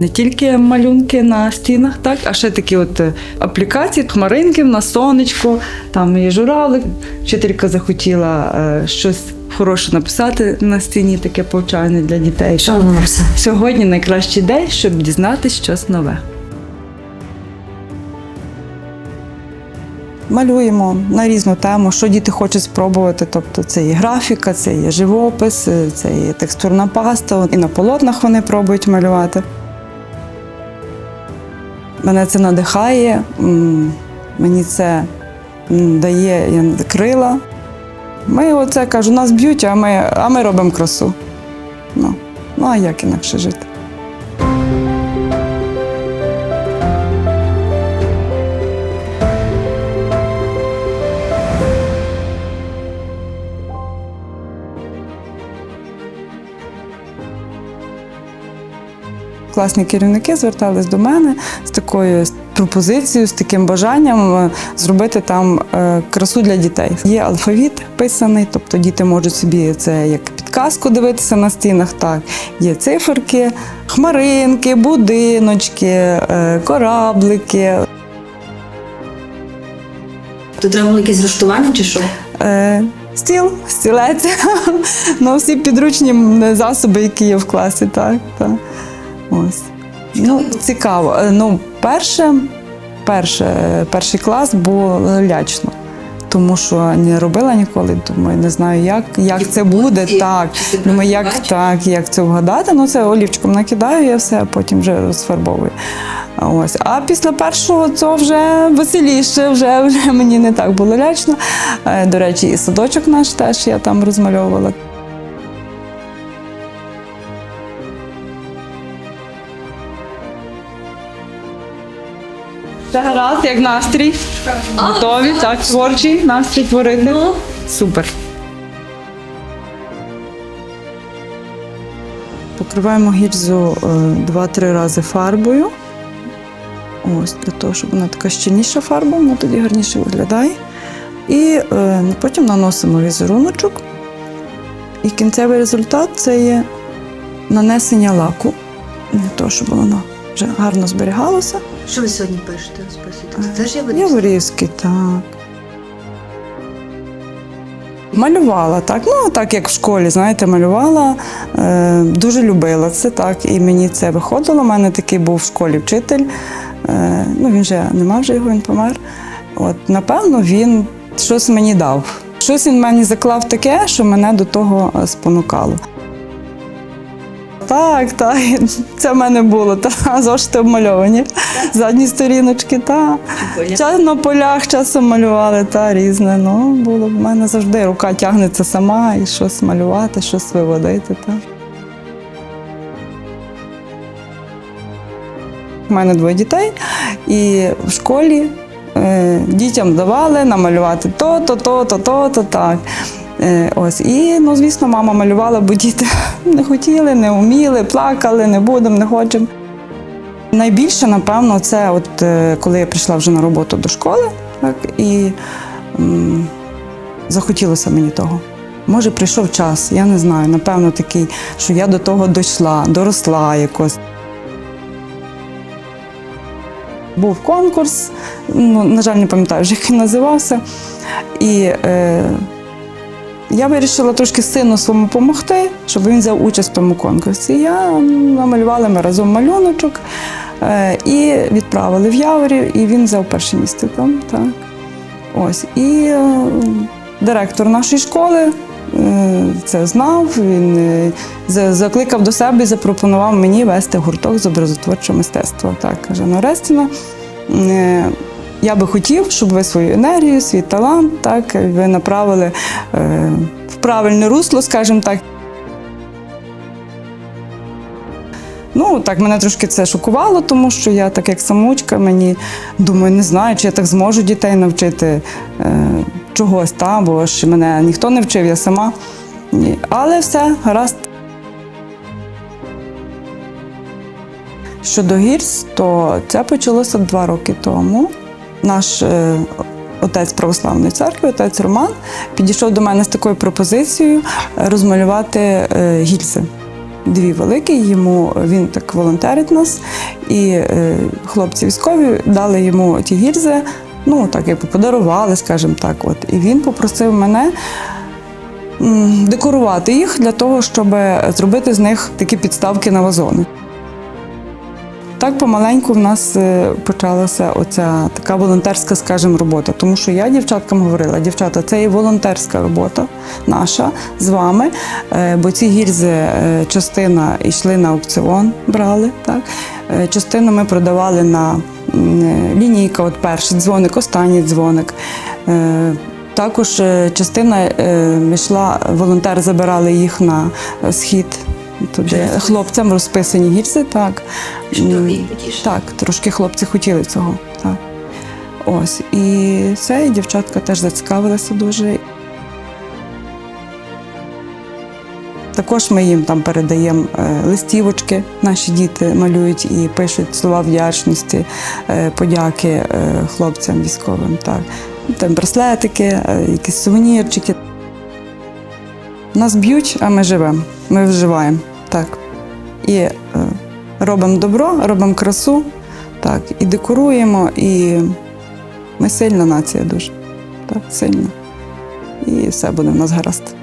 Не тільки малюнки на стінах, так, а ще такі от е, аплікації, хмаринки на сонечко, там і журавлик. Вчителька захотіла е, щось хороше написати на стіні, таке повчальне для дітей. Що вона написала? Сьогодні найкращий день, щоб дізнатися щось нове. Малюємо на різну тему, що діти хочуть спробувати. Тобто це є графіка, це є живопис, е, це є текстурна паста. І на полотнах вони пробують малювати. Мене це надихає, мені це дає крила. Ми оце кажу, нас б'ють, а ми, а ми робимо красу. Ну, ну а як інакше жити? Класні керівники звертались до мене з такою пропозицією, з таким бажанням е, зробити там е, красу для дітей. Є алфавіт писаний, тобто діти можуть собі це як підказку дивитися на стінах. Так, є циферки, хмаринки, будиночки, е, кораблики. Тут треба було якесь влаштування чи що? Е, Стіл, стілець, ну всі підручні засоби, які є в класі, так. так. Ось. Ну, цікаво. Е, Ну, перше, перше, перший клас було лячно. Тому що не робила ніколи, думаю, не знаю, як, як це буде. Так. Думаю, як, так, як це вгадати. Ну, це олівчиком накидаю, я все, а потім вже розфарбовую. Ось. А після першого це вже веселіше, вже, вже мені не так було лячно. Е, До речі, і садочок наш теж я там розмальовувала. Гаразд, як настрій. Готові, так, творчий настрій творити. Супер. Покриваємо гільзу е, 2-3 рази фарбою. Ось, для того, щоб вона така щільніша фарба, вона тоді гарніше виглядає. І е, потім наносимо візеруночок. І кінцевий результат це є нанесення лаку. Для того, щоб воно вже гарно зберігалося. Що ви сьогодні пишете? Це теж я? Яворівський, так. Малювала так. Ну, так як в школі, знаєте, малювала. Е, дуже любила це так. І мені це виходило. У мене такий був в школі вчитель. Е, ну, він вже нема вже його, він помер. От, напевно, він щось мені дав. Щось він мені заклав таке, що мене до того е, спонукало. Так, так, це в мене було. Та, зошити обмальовані. Задні сторіночки, так. Час на полях часом малювали, та різне. Ну, було в мене завжди рука тягнеться сама і щось малювати, щось виводити. Та. У мене двоє дітей, і в школі е, дітям давали намалювати то, то, то, то, то, то, так. Е, ось. І, ну, звісно, мама малювала, бо діти не хотіли, не вміли, плакали, не будемо, не хочемо. Найбільше, напевно, це от е, коли я прийшла вже на роботу до школи, так, і м, захотілося мені того. Може, прийшов час, я не знаю, напевно, такий, що я до того дійшла, доросла якось. Був конкурс, ну, на жаль, не пам'ятаю, вже, як він називався. І е, я вирішила трошки сину своєму допомогти, щоб він взяв участь в тому конкурсі. Я намалювала ми разом малюночок е, і відправили в Яворів, і він взяв перше місце там. Так. Ось. І е, директор нашої школи е, це знав, він закликав до себе і запропонував мені вести гурток з образотворчого мистецтва. Так, каже, Рестіна, е, я би хотів, щоб ви свою енергію, свій талант, так, ви направили е, в правильне русло, скажімо так. Ну, так, мене трошки це шокувало, тому що я, так як самоучка, мені думаю, не знаю, чи я так зможу дітей навчити е, чогось, та, бо ж мене ніхто не вчив, я сама. Ні. Але все, гаразд. Щодо гірс, то це почалося два роки тому. Наш е, отець православної церкви, отець Роман, підійшов до мене з такою пропозицією е, розмалювати е, гільзи. дві великі. Йому він так волонтерить нас, і хлопці військові дали йому ті гільзи. Ну, так якби подарували, скажімо так. От. І він попросив мене декорувати їх для того, щоб зробити з них такі підставки на вазони. Так помаленьку в нас е, почалася оця така волонтерська, скажімо, робота. Тому що я дівчаткам говорила, дівчата, це є волонтерська робота наша з вами. Е, Бо ці гільзи е, частина йшли на аукціон, брали. Так? Частину ми продавали на лінійка, от перший дзвоник, останній дзвоник. Також частина йшла, волонтери забирали їх на схід. Туди хлопцям розписані гільзи, так. Потішити. так, трошки хлопці хотіли цього. Так. Ось. І все, і дівчатка теж зацікавилися дуже. Також ми їм там передаємо е, листівочки. Наші діти малюють і пишуть слова вдячності, е, подяки е, хлопцям військовим. Так. Там браслетики, якісь сувенірчики. Нас б'ють, а ми живемо. Ми вживаємо. Так. І е, робимо добро, робимо красу, так, і декоруємо, і ми сильна нація дуже. Так, сильна. І все буде в нас гаразд.